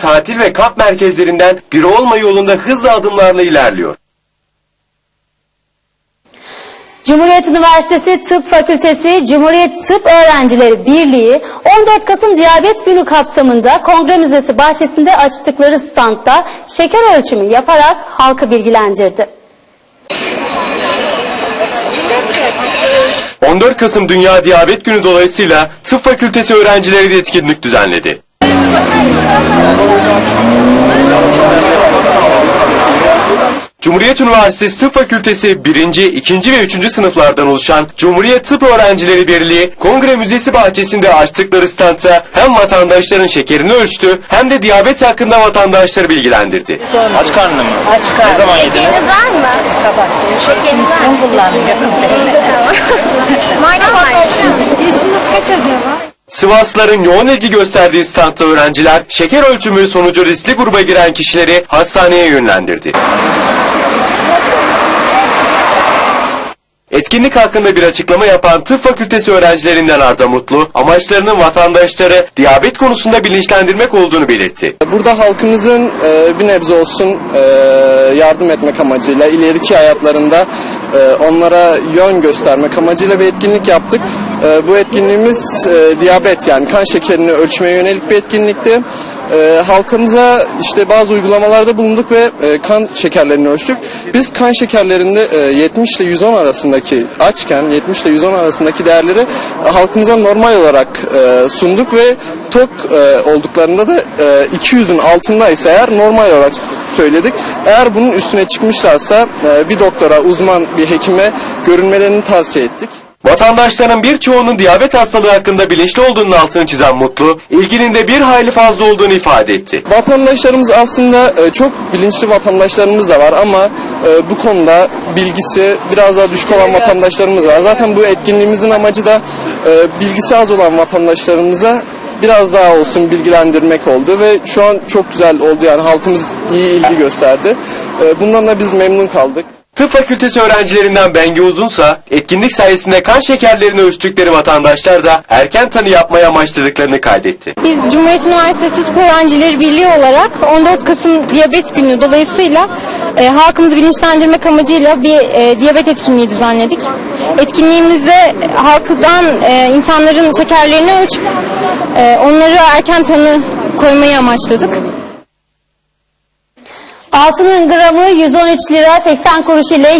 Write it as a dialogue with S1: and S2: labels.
S1: tatil ve kamp merkezlerinden biri olma yolunda hızlı adımlarla ilerliyor.
S2: Cumhuriyet Üniversitesi Tıp Fakültesi Cumhuriyet Tıp Öğrencileri Birliği 14 Kasım Diyabet Günü kapsamında Kongre Müzesi bahçesinde açtıkları standta şeker ölçümü yaparak halkı bilgilendirdi.
S1: 14 Kasım Dünya Diyabet Günü dolayısıyla Tıp Fakültesi öğrencileri de etkinlik düzenledi. Cumhuriyet Üniversitesi Tıp Fakültesi 1. 2. ve 3. sınıflardan oluşan Cumhuriyet Tıp Öğrencileri Birliği Kongre Müzesi bahçesinde açtıkları standta hem vatandaşların şekerini ölçtü hem de diyabet hakkında vatandaşları bilgilendirdi.
S3: Aç karnına mı?
S4: Aç karnı.
S3: Ne zaman yediniz?
S4: var mı? Sabah. Şekeriniz mi kullanmıyorum?
S2: Yaşınız
S1: Sivasların yoğun ilgi gösterdiği standta öğrenciler şeker ölçümü sonucu riskli gruba giren kişileri hastaneye yönlendirdi. Etkinlik hakkında bir açıklama yapan tıp fakültesi öğrencilerinden Arda Mutlu, amaçlarının vatandaşları diyabet konusunda bilinçlendirmek olduğunu belirtti.
S5: Burada halkımızın e, bir nebze olsun e, yardım etmek amacıyla ileriki hayatlarında e, onlara yön göstermek amacıyla bir etkinlik yaptık. E, bu etkinliğimiz e, diyabet yani kan şekerini ölçmeye yönelik bir etkinlikti. E, halkımıza işte bazı uygulamalarda bulunduk ve e, kan şekerlerini ölçtük. Biz kan şekerlerinde e, 70 ile 110 arasındaki açken 70 ile 110 arasındaki değerleri e, halkımıza normal olarak e, sunduk ve tok e, olduklarında da e, 200'ün altındaysa eğer normal olarak söyledik. Eğer bunun üstüne çıkmışlarsa e, bir doktora, uzman bir hekime görünmelerini tavsiye ettik.
S1: Vatandaşların birçoğunun diyabet hastalığı hakkında bilinçli olduğunun altını çizen Mutlu, ilginin de bir hayli fazla olduğunu ifade etti.
S5: Vatandaşlarımız aslında e, çok bilinçli vatandaşlarımız da var ama e, bu konuda bilgisi biraz daha düşük olan vatandaşlarımız var. Zaten bu etkinliğimizin amacı da e, bilgisi az olan vatandaşlarımıza biraz daha olsun bilgilendirmek oldu ve şu an çok güzel oldu yani halkımız iyi ilgi gösterdi. Bundan da biz memnun kaldık.
S1: Tıp fakültesi öğrencilerinden Bengi Uzunsa, etkinlik sayesinde kan şekerlerini ölçtükleri vatandaşlar da erken tanı yapmayı amaçladıklarını kaydetti.
S6: Biz Cumhuriyet Üniversitesi Tıp Öğrencileri Birliği olarak 14 Kasım Diyabet Günü dolayısıyla e, halkımızı bilinçlendirmek amacıyla bir e, diyabet etkinliği düzenledik. Etkinliğimizde halktan e, insanların şekerlerini ölçüp e, onları erken tanı koymayı amaçladık.
S2: Altının gramı 113 lira 80 kuruş ile